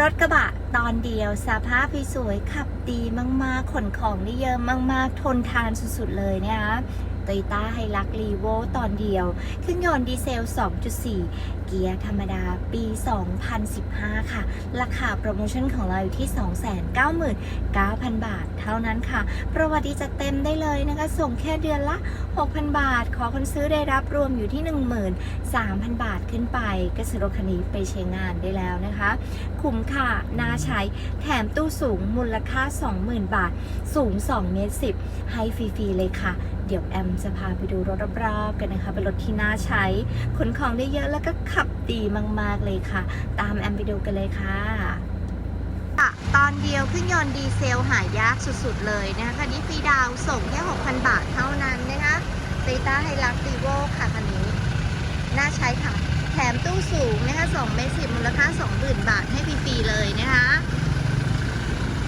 รถกระบะตอนเดียวสภาพสวยขับดีมากๆ ขนของได้เยอะมากๆ ทนทานสุดๆเลยนะคะ โตโยต้าไฮลักรีโวตอนเดียว เครื่องยนต์ดีเซล 2.4 เกียร์ธรรมดาปี 2015 ค่ะ ราคาโปรโมชั่นของเราอยู่ที่ 299,000 บาท เท่านั้นค่ะ ประวัติจะเต็มได้เลยนะคะ ส่งแค่เดือนละ 6,000 บาท ขอคนซื้อได้รับรวมอยู่ที่ 13,000 บาทขึ้นไปก็ซื้อรถคันนี้ไปใช้งานได้แล้วนะคะ คุ้มค่าน่าใช้แถมตู้สูงมูลค่า 20,000 บาท สูง 2 เมตร 10 ให้ฟรี ๆ เลยค่ะเดี๋ยวแอมจะพาไปดูรถรอบๆกันนะคะ เป็นรถที่น่าใช้ขนของได้เยอะแล้วก็ขับดีมากๆเลยค่ะ ตามแอมไปดูกันเลยค่ะตอนเดียวเครื่องยนต์ดีเซลหายากสุดๆเลยนะคะคันนี้ฟรีดาวส่งแค่ 6,000 บาทเท่านั้นนะคะเตต้าไฮรักรีโวค่ะคันนี้ น่าใช้ค่ะ แถมตู้สูงนะคะ2เมตรสิบมูลค่า 20,000 บาทให้ฟรีๆเลยนะคะ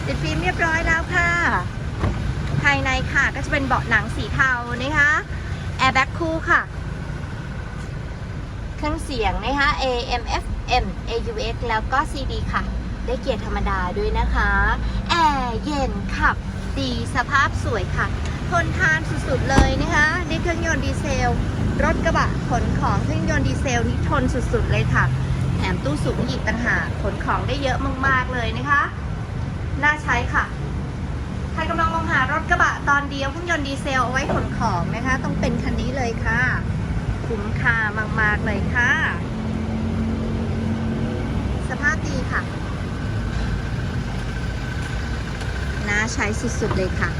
ติดฟิล์มเรียบร้อยแล้วค่ะ ภายในค่ะ ก็จะเป็นเบาะหนังสีเทานะคะแอร์แบ็กคู่ค่ะ เครื่องเสียงนะคะ AM FM AUX แล้วก็ CD ค่ะ ได้เกียร์ธรรมดาด้วยนะคะ แอร์เย็นขับ ดีสภาพสวยค่ะ ทนทานสุดๆเลยนะคะได้เครื่องยนต์ดีเซล รถกระบะขนของเครื่องยนต์ดีเซลนี่ทนสุดๆเลยค่ะแถมตู้สูงอีกต่างหากขนของได้เยอะมากๆเลยนะคะ น่าใช้ค่ะ ตอนเดียวเครื่องยนต์ดีเซลเอาไว้ขนของนะคะ ต้องเป็นคันนี้เลยค่ะ คุ้มค่ามาก ๆ เลยค่ะ สภาพดีค่ะน่าใช้สุด ๆ เลยค่ะ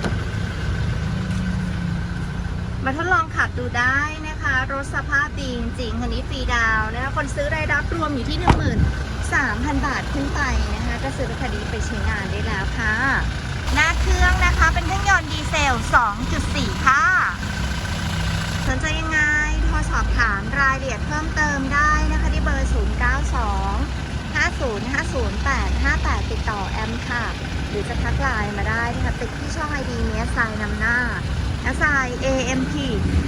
มาทดลองขับดูได้นะคะ รถสภาพดีจริงๆคันนี้ฟรีดาวน์นะคะ คนซื้อรายรับรวมอยู่ที่ 13,000 บาทขึ้นไปนะคะ ก็ซื้อรถคันนี้ไปใช้งานได้แล้วค่ะ หน้าเครื่องนะคะเป็นเครื่องยนต์ดีเซล 2.4 ค่ะ สนใจยังไงโทรสอบถามรายละเอียดเพิ่มเติมได้นะคะที่เบอร์ 092 5050858 ติดต่อแอมค่ะ หรือจะทักไลน์มาได้นะคะติดที่ช่องไอดีเนี้ยทรายนำหน้า s i AMP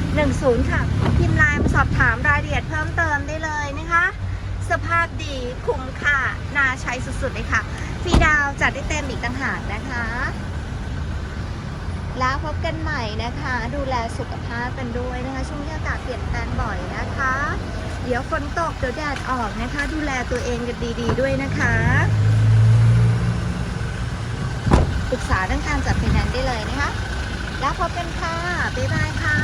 10 ค่ะ พิมพ์ไลน์มาสอบถามรายละเอียดเพิ่มเติมได้เลยนะคะ สภาพดีคุ้มค่าน่าใช้สุดๆเลยค่ะฟรีดาวจัดได้เต็มอีกต่างหากนะคะ แล้วพบกันใหม่นะคะ ดูแลสุขภาพกันด้วยนะคะ ช่วงนี้อากาศเปลี่ยนแปลงบ่อยนะคะ เดี๋ยวฝนตกเดี๋ยวแดดออกนะคะ ดูแลตัวเองกันดี ๆ ด้วยนะคะปรึกษาเรื่องการจัดไฟแนนซ์ได้เลยนะคะ แล้วพบกันค่ะ บ๊ายบายค่ะ